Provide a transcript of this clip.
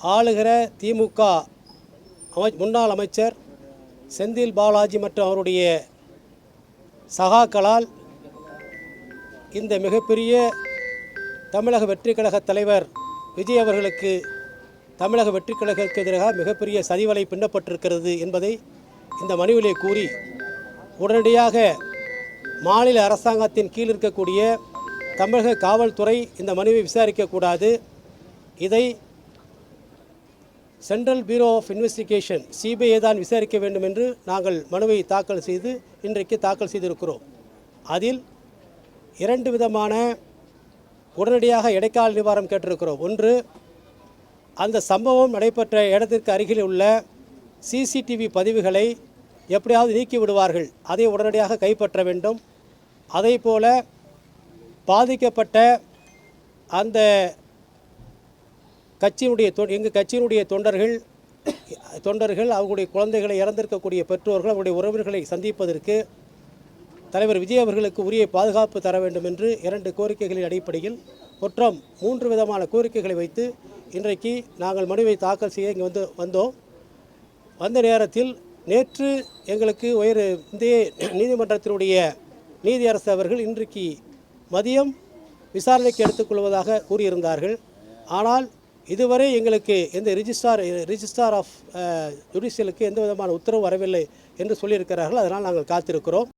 ஆளுகிற திமுக அமை முன்னாள் அமைச்சர் செந்தில் பாலாஜி மற்றும் அவருடைய சகாக்களால் இந்த மிகப்பெரிய தமிழக வெற்றிக்கழக தலைவர் விஜய் அவர்களுக்கு தமிழக வெற்றிக்கழகத்துக்கு எதிராக மிகப்பெரிய சதிவலை பின்னப்பட்டிருக்கிறது என்பதை இந்த மனுவிலே கூறி உடனடியாக மாநில அரசாங்கத்தின் கீழ் இருக்கக்கூடிய தமிழக காவல்துறை இந்த மனுவை விசாரிக்கக்கூடாது இதை central bureau of investigation CBI தான் விசாரிக்க வேண்டும் என்று நாங்கள் மனுவை தாக்கல் செய்து இன்றைக்கு தாக்கல் செய்திருக்கிறோம். அதில் இரண்டு விதமான உடனடியாக இடைக்கால நிவாரணம் கேட்டிருக்கிறோம். ஒன்று அந்த சம்பவம் நடைபெற்ற இடத்திற்கு அருகில் உள்ள சிசிடிவி பதிவுகளை எப்படியாவது நீக்கி விடுவார்கள். அதை உடனடியாக கைப்பற்ற வேண்டும். அதே போல பாதிக்கப்பட்ட அந்த கட்சியினுடைய தொ எங்கள் கட்சியினுடைய தொண்டர்கள் தொண்டர்கள் அவர்களுடைய குழந்தைகளை இறந்திருக்கக்கூடிய பெற்றோர்கள் அவருடைய உறவினர்களை சந்திப்பதற்கு தலைவர் விஜய் அவர்களுக்கு உரிய பாதுகாப்பு தர வேண்டும் என்று இரண்டு கோரிக்கைகளின் அடிப்படையில் குற்றம் மூன்று விதமான கோரிக்கைகளை வைத்து இன்றைக்கு நாங்கள் மனுவை தாக்கல் செய்ய இங்கே வந்து வந்தோம். வந்த நேரத்தில் நேற்று எங்களுக்கு உயர் இந்திய நீதிமன்றத்தினுடைய நீதியரசு அவர்கள் இன்றைக்கு மதியம் விசாரணைக்கு எடுத்துக்கொள்வதாக கூறியிருந்தார்கள். ஆனால் இதுவரை எங்களுக்கு எந்த ரிஜிஸ்டார் ரிஜிஸ்டார் ஆஃப் ஜுடிஷியலுக்கு எந்த விதமான உத்தரவு வரவில்லை என்று சொல்லியிருக்கிறார்கள். அதனால் நாங்கள் காத்திருக்கிறோம்.